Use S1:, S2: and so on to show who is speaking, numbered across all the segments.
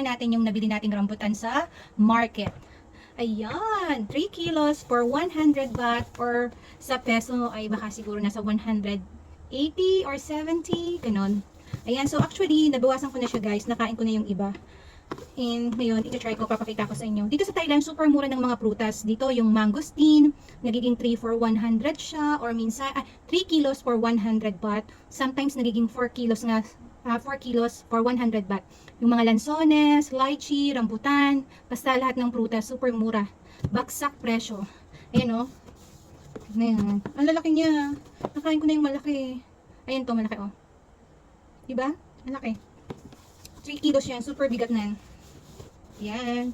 S1: natin yung nabili nating rambutan sa market. Ayan, 3 kilos for 100 baht or sa peso ay baka siguro nasa 180 or 70, ganon. Ayan, so actually, nabawasan ko na siya guys, nakain ko na yung iba. And ngayon, iti-try ko, papakita ko sa inyo. Dito sa Thailand, super mura ng mga prutas. Dito yung mangosteen, nagiging 3 for 100 siya, or minsan, ah, 3 kilos for 100 baht. Sometimes nagiging 4 kilos nga, ah, 4 kilos for 100 baht. Yung mga lansones, lychee, rambutan, basta lahat ng prutas, super mura. Baksak presyo. Ayan o. Ayan. Ang lalaki niya. Nakain ko na yung malaki. Ayan to, malaki o. Diba? Malaki. 3 kilos yan. Super bigat na yan. Yan.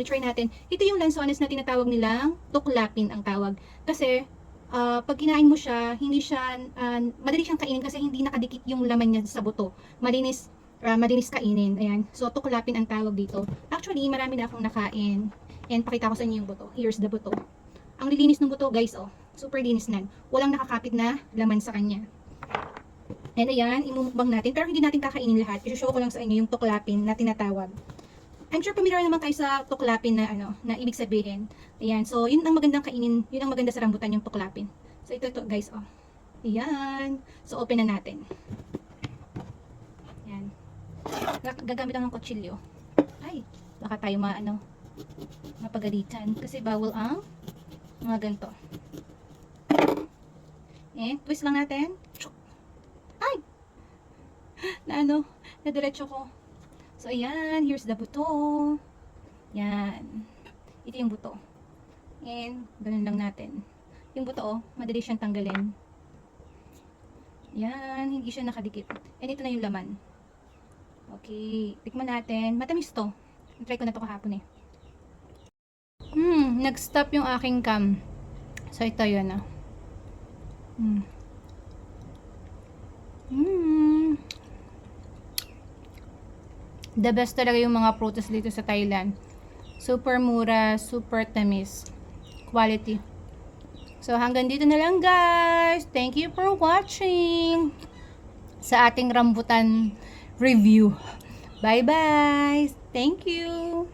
S1: I-try natin. Ito yung lansones na tinatawag nilang tuklapin ang tawag. Kasi, ah, pag kinain mo siya, hindi siya, ah, madali siyang kainin kasi hindi nakadikit yung laman niya sa buto. Malinis, ah, malinis kainin. Ayan. So, tuklapin ang tawag dito. Actually, marami na akong nakain. And pakita ko sa inyo yung buto. Here's the buto. Ang lilinis ng buto, guys, oh. Super linis nan. Walang nakakapit na laman sa kanya. And ayan, imumukbang natin. Pero hindi natin kakainin lahat. I-show ko lang sa inyo yung tuklapin na tinatawag. I'm sure familiar naman kayo sa tuklapin na ano, na ibig sabihin. Ayan, so yun ang magandang kainin, yun ang maganda sa rambutan yung tuklapin. So ito ito guys, oh. Ayan. So open na natin. Ayan. Gag- Gagamit lang ng kutsilyo. Ay, baka tayo maano, mapagalitan kasi bawal ang mga ganito. Eh, twist lang natin. Ay! Na ano, nadiretso ko. So, ayan. Here's the buto. Yan. Ito yung buto. And, ganun lang natin. Yung buto, oh, madali siyang tanggalin. Yan. Hindi siya nakadikit. And ito na yung laman. Okay. Tikman natin. Matamis to. Try ko na to kahapon eh. Hmm. Nag-stop yung aking cam. So, ito yun ah. Hmm. Hmm. The best talaga yung mga prutas dito sa Thailand. Super mura, super tamis. Quality. So hanggang dito na lang guys. Thank you for watching sa ating rambutan review. Bye bye. Thank you.